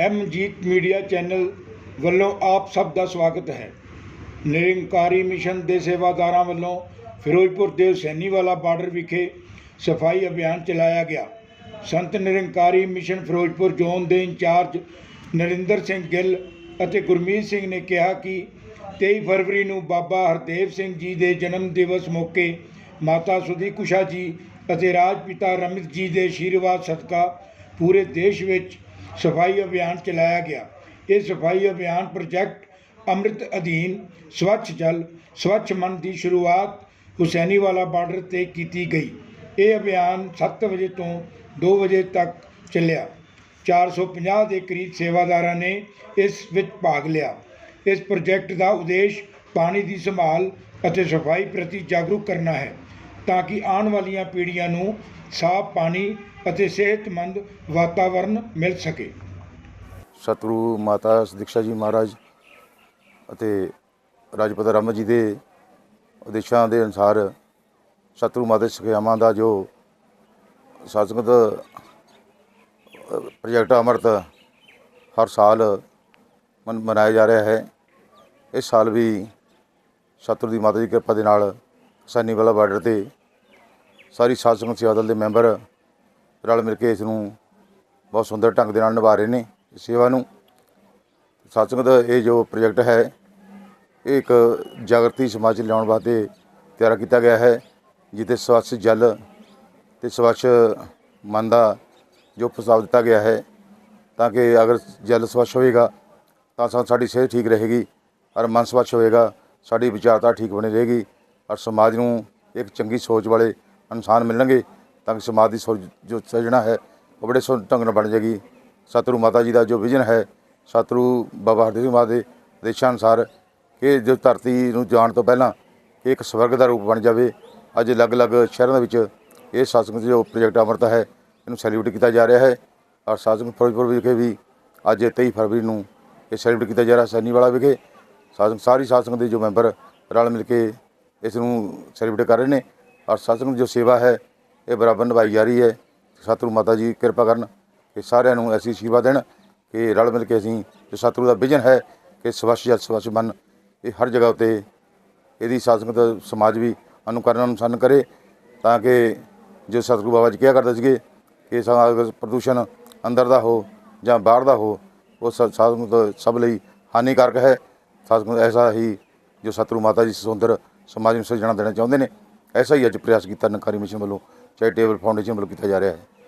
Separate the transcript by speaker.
Speaker 1: ਐਮਜੀਤ media channel ਵੱਲੋਂ ਆਪ ਸਭ ਦਾ ਸਵਾਗਤ ਹੈ। ਨਿਰੰਕਾਰੀ ਮਿਸ਼ਨ ਦੇ ਸੇਵਾਦਾਰਾਂ ਵੱਲੋਂ ਫਿਰੋਜ਼ਪੁਰ ਦੇ ਸੈਨੀਵਾਲਾ ਬਾਰਡਰ ਵਿਖੇ ਸਫ਼ਾਈ ਅਭਿਆਨ ਚਲਾਇਆ ਗਿਆ। ਸੰਤ ਨਿਰੰਕਾਰੀ ਮਿਸ਼ਨ ਫਿਰੋਜ਼ਪੁਰ ਜ਼ੋਨ ਦੇ ਇੰਚਾਰਜ ਨਰਿੰਦਰ ਸਿੰਘ ਗਿੱਲ ਅਤੇ ਗੁਰਮੀਤ ਸਿੰਘ ਨੇ ਕਿਹਾ ਕਿ 23 ਫਰਵਰੀ ਨੂੰ ਬਾਬਾ ਹਰਦੇਵ ਸਿੰਘ ਜੀ ਦੇ ਜਨਮ ਦਿਵਸ ਮੌਕੇ ਮਾਤਾ ਸੁਦੀ ਕੁਸ਼ਾ ਜੀ ਅਤੇ ਰਾਜ ਪਿਤਾ ਰਮਿਤ ਜੀ ਦੇ ਆਸ਼ੀਰਵਾਦ ਸਦਕਾ ਪੂਰੇ ਦੇਸ਼ ਵਿੱਚ ਸਫ਼ਾਈ ਅਭਿਆਨ ਚਲਾਇਆ ਗਿਆ। ਇਹ ਸਫ਼ਾਈ ਅਭਿਆਨ ਪ੍ਰੋਜੈਕਟ ਅੰਮ੍ਰਿਤ ਅਧੀਨ ਸਵੱਛ ਜਲ, ਸਵੱਛ ਮਨ ਦੀ ਸ਼ੁਰੂਆਤ ਹੁਸੈਨੀਵਾਲਾ ਬਾਰਡਰ ਤੇ ਕੀਤੀ ਗਈ। ਇਹ ਅਭਿਆਨ 7 ਵਜੇ ਤੋਂ 2 ਵਜੇ ਤੱਕ ਚੱਲਿਆ। 450 ਦੇ ਕਰੀਬ ਸੇਵਾਦਾਰਾਂ ਨੇ ਇਸ ਵਿੱਚ ਭਾਗ ਲਿਆ। ਇਸ ਪ੍ਰੋਜੈਕਟ ਦਾ ਉਦੇਸ਼ ਪਾਣੀ ਦੀ ਸੰਭਾਲ ਅਤੇ ਸਫ਼ਾਈ ਪ੍ਰਤੀ ਜਾਗਰੂਕ ਕਰਨਾ ਹੈ। ਤਾਂ ਕਿ ਆਉਣ ਵਾਲੀਆਂ ਪੀੜ੍ਹੀਆਂ ਨੂੰ ਸਾਫ਼ ਪਾਣੀ ਅਤੇ ਸਿਹਤਮੰਦ ਵਾਤਾਵਰਨ ਮਿਲ ਸਕੇ।
Speaker 2: ਸਤਿਗੁਰੂ ਮਾਤਾ ਦੀਕਸ਼ਾ ਜੀ ਮਹਾਰਾਜ ਅਤੇ ਰਾਜਪਤਾ ਰਾਮ ਜੀ ਦੇ ਉਦੇਸ਼ਾਂ ਦੇ ਅਨੁਸਾਰ ਸਤਿਗੁਰੂ ਮਾਤਾ ਦੀ ਸਿੱਖਿਆਵਾਂ ਦਾ ਜੋ ਸਾਸੰਗਤ ਪ੍ਰੋਜੈਕਟ ਅਮਰਤ ਹਰ ਸਾਲ ਮਨ, ਮਨਾਇਆ ਜਾ ਰਿਹਾ ਹੈ। ਇਸ ਸਾਲ ਵੀ ਸਤਿਗੁਰੂ ਦੀ ਮਾਤਾ ਦੀ ਕਿਰਪਾ ਦੇ ਨਾਲ ਸਨੀਵਾਲਾ ਬਾਰਡਰ ਤੇ ਸਾਰੀ ਸਾਧ ਸੰਗਤ ਸੇਵਾ ਦਲ ਦੇ ਮੈਂਬਰ ਰਲ ਮਿਲ ਕੇ ਇਸ ਨੂੰ ਬਹੁਤ ਸੁੰਦਰ ਢੰਗ ਦੇ ਨਾਲ ਨਿਭਾ ਰਹੇ ਨੇ ਸੇਵਾ ਨੂੰ। ਸਤਸੰਗ ਦਾ ਇਹ ਜੋ ਪ੍ਰੋਜੈਕਟ ਹੈ, ਇਹ ਇੱਕ ਜਾਗਰਤੀ ਸਮਾਜ 'ਚ ਲਿਆਉਣ ਵਾਸਤੇ ਤਿਆਰ ਕੀਤਾ ਗਿਆ ਹੈ, ਜਿੱਥੇ ਸਵੱਛ ਜਲ ਤੇ ਸਵੱਛ ਮਨ ਦਾ ਜੋ ਪ੍ਰਸਤਾਵ ਦਿੱਤਾ ਗਿਆ ਹੈ, ਤਾਂ ਕਿ ਅਗਰ ਜਲ ਸਵੱਛ ਹੋਏਗਾ ਤਾਂ ਸਾ- ਸਾਡੀ ਸਿਹਤ ਠੀਕ ਰਹੇਗੀ ਔਰ ਮਨ ਸਵੱਛ ਹੋਏਗਾ ਸਾਡੀ ਵਿਚਾਰਤਾ ਠੀਕ ਬਣੀ ਰਹੇਗੀ ਔਰ ਸਮਾਜ ਨੂੰ ਇੱਕ ਚੰਗੀ ਸੋਚ ਵਾਲੇ ਇਨਸਾਨ ਮਿਲਣਗੇ ਤਾਂ ਕਿ ਸਮਾਜ ਦੀ ਸੋਚ ਜੋ ਸਜਣਾ ਹੈ, ਉਹ ਬੜੇ ਸੋਹਣੇ ਢੰਗ ਨਾਲ ਬਣ ਜਾਏਗੀ। ਸਤਿਗੁਰੂ ਮਾਤਾ ਜੀ ਦਾ ਜੋ ਵਿਜ਼ਨ ਹੈ, ਸਤਿਗੁਰੂ ਬਾਬਾ ਹਰਦੇਵ ਸਿੰਘ ਮਹਾਰਾਜ ਦੇ ਦੇਸ਼ਾਂ ਅਨੁਸਾਰ ਕਿ ਜੋ ਧਰਤੀ ਨੂੰ ਜਾਣ ਤੋਂ ਪਹਿਲਾਂ ਇਹ ਇੱਕ ਸਵਰਗ ਦਾ ਰੂਪ ਬਣ ਜਾਵੇ। ਅੱਜ ਅਲੱਗ-ਅਲੱਗ ਸ਼ਹਿਰਾਂ ਦੇ ਵਿੱਚ ਇਹ ਸਾਸੰਗ ਜੋ ਪ੍ਰੋਜੈਕਟ ਅਮਰਤਾ ਹੈ, ਇਹਨੂੰ ਸੈਲੀਬ੍ਰੇਟ ਕੀਤਾ ਜਾ ਰਿਹਾ ਹੈ। ਔਰ ਸਾਸੰਗ ਫਿਰੋਜ਼ਪੁਰ ਵਿਖੇ ਵੀ ਅੱਜ 23 ਫਰਵਰੀ ਨੂੰ ਇਹ ਸੈਲੀਬ੍ਰੇਟ ਕੀਤਾ ਜਾ ਰਿਹਾ ਸੈਨੀਵਾਲਾ ਵਿਖੇ। ਸਾਸੰਗ ਸਾਰੀ ਸਾਸੰਗ ਦੇ ਜੋ ਮੈਂਬਰ ਰਲ ਮਿਲ ਕੇ ਇਸ ਨੂੰ ਸੈਲੀਬ੍ਰੇਟ ਕਰ ਰਹੇ ਨੇ। ਔਰ ਸਾਸੰਗ ਜੋ ਸੇਵਾ ਹੈ, ਇਹ ਬਰਾਬਰ ਨਿਭਾਈ ਜਾ ਰਹੀ ਹੈ। ਸਤਿਗੁਰੂ ਮਾਤਾ ਜੀ ਕਿਰਪਾ ਕਰਨ ਕਿ ਸਾਰਿਆਂ ਨੂੰ ਐਸੀ ਆਸ਼ੀਰਵਾਦ ਦੇਣ ਕਿ ਰਲ ਮਿਲ ਕੇ ਅਸੀਂ ਜੋ ਸਤਿਗੁਰੂ ਦਾ ਵਿਜ਼ਨ ਹੈ, ਕਿ ਸਵੱਛ ਜਲ ਸਵੱਛ ਮਨ ਇਹ ਹਰ ਜਗ੍ਹਾ ਉਤੇ ਇਹਦੀ ਸਾਸੰਗਤ ਸਮਾਜ ਵੀ ਅਨੁਕਰਨ ਅਨੁਸਰਨ ਕਰੇ ਤਾਂ ਕਿ ਜੋ ਸਤਿਗੁਰੂ ਬਾਬਾ ਜੀ ਕਿਹਾ ਕਰਦੇ ਸੀਗੇ ਕਿ ਸਾ- ਪ੍ਰਦੂਸ਼ਣ ਅੰਦਰ ਦਾ ਹੋ ਜਾਂ ਬਾਹਰ ਦਾ ਹੋ, ਉਹ ਸ- ਸਾਸੰਗਤ ਸਭ ਲਈ ਹਾਨੀਕਾਰਕ ਹੈ। ਸਾਸੰਗਤ ਐਸਾ ਹੀ ਜੋ ਸਤਿਗੁਰੂ ਮਾਤਾ ਜੀ ਸੁੰਦਰ ਸਮਾਜ ਨੂੰ ਸਿਰਜਣਾ ਦੇਣਾ ਚਾਹੁੰਦੇ ਨੇ। ਐਸਾ ਹੀ ਅੱਜ ਪ੍ਰਯਾਸ ਕੀਤਾ ਨਕਾਰੀ ਮਿਸ਼ਨ ਵੱਲੋਂ ਚੈਰੀਟੇਬਲ ਫਾਊਂਡੇਸ਼ਨ ਵੱਲੋਂ ਕੀਤਾ ਜਾ ਰਿਹਾ ਹੈ।